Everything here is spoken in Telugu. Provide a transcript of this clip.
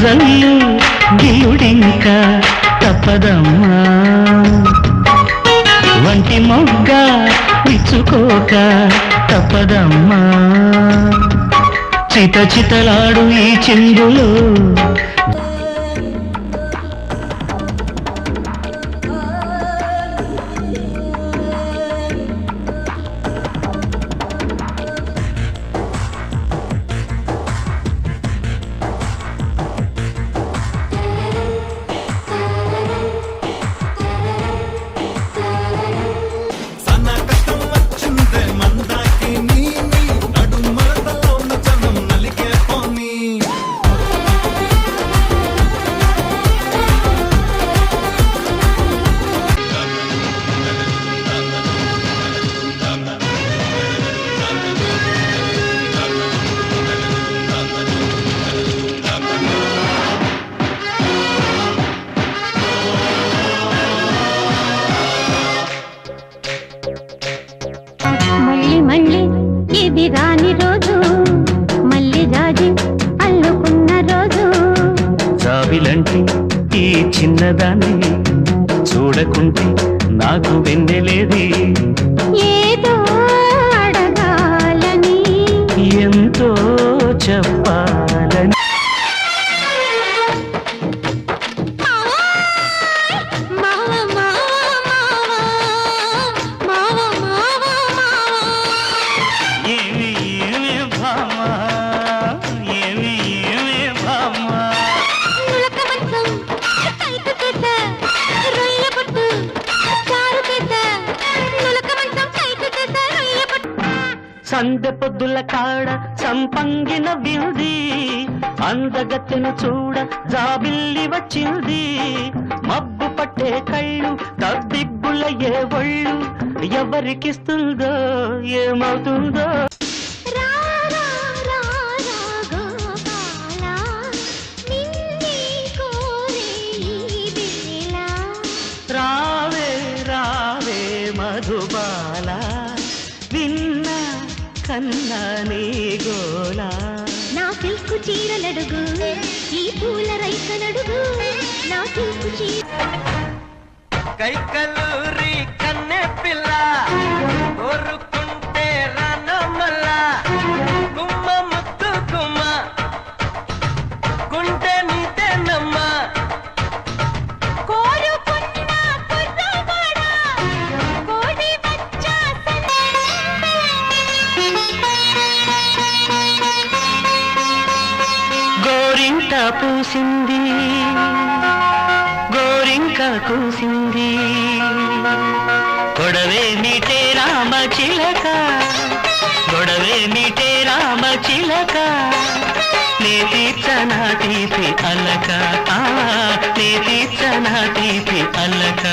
జల్లు గిలుడింక తప్పదమ్మా. వంటి మొగ్గ విచ్చుకోక తప్పదమ్మా. చిత చితలాడు ఈ చిందులు జాబిలంటే ఈ చిన్నదాన్ని చూడకుంటే నాకు వెన్నెలేదే. సందె పొద్దుల కాడ సంపంగిన వింది అందగత్తెను చూడ జాబిల్లి వచ్చింది. మబ్బు పట్టే కళ్ళు తబ్బిబ్బులయ్యే ఏ ఒళ్ళు ఎవరికిస్తుందో ఏమవుతుందో కన్నా నీ గోలా నా సిల్కు చీరలడుగు ఈ పూల రైకనడుగు నా సిల్కు చీర కైకలూరి కన్నె పిల్ల కోరుకుంటే రానమల్ల గోరింట పూసింది గోరింక కూసింది. గొడవే మీటే రామ చిలక గొడవే మీటే రామ చిలక. నే తీర్చనా తీపి అలక ఆ, నే తీర్చనా తీపి అలక.